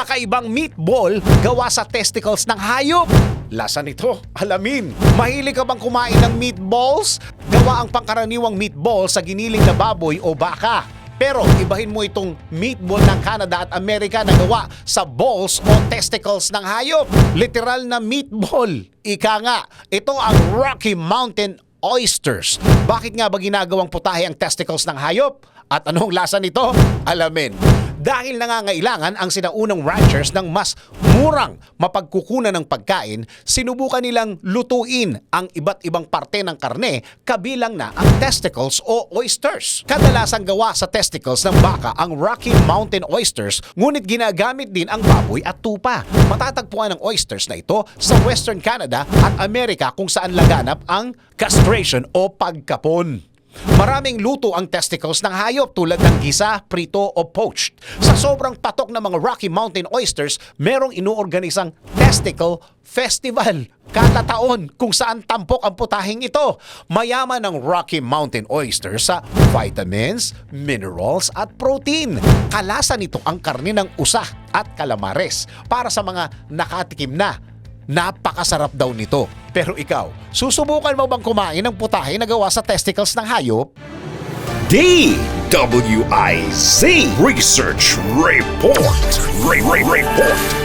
Kakaibang meatball gawa sa testicles ng hayop. Lasa nito, alamin. Mahilig ka bang kumain ng meatballs? Gawa ang pangkaraniwang meatball sa giniling na baboy o baka. Pero ibahin mo itong meatball ng Canada at Amerika na gawa sa balls o testicles ng hayop. Literal na meatball. Ika nga, ito ang Rocky Mountain Oysters. Bakit nga ba ginagawang putahe ang testicles ng hayop? At anong lasa nito? Alamin. Dahil nangangailangan ang sinaunang ranchers ng mas murang mapagkukunan ng pagkain, sinubukan nilang lutuin ang iba't ibang parte ng karne kabilang na ang testicles o oysters. Kadalasang gawa sa testicles ng baka ang Rocky Mountain Oysters, ngunit ginagamit din ang baboy at tupa. Matatagpuan ang oysters na ito sa Western Canada at Amerika kung saan laganap ang castration o pagkapon. Maraming luto ang testicles ng hayop tulad ng gisa, prito o poached. Sa sobrang patok ng mga Rocky Mountain oysters, merong inuorganisang testicle festival kada taon kung saan tampok ang putahing ito. Mayaman ang Rocky Mountain oyster sa vitamins, minerals at protein. Kalasa nito ang karne ng usa at calamares para sa mga nakatikim na Napakasarap daw nito. Pero ikaw, susubukan mo bang kumain ng putahe na gawa sa testicles ng hayop? DWIZ Research Report. Re- Re- Report.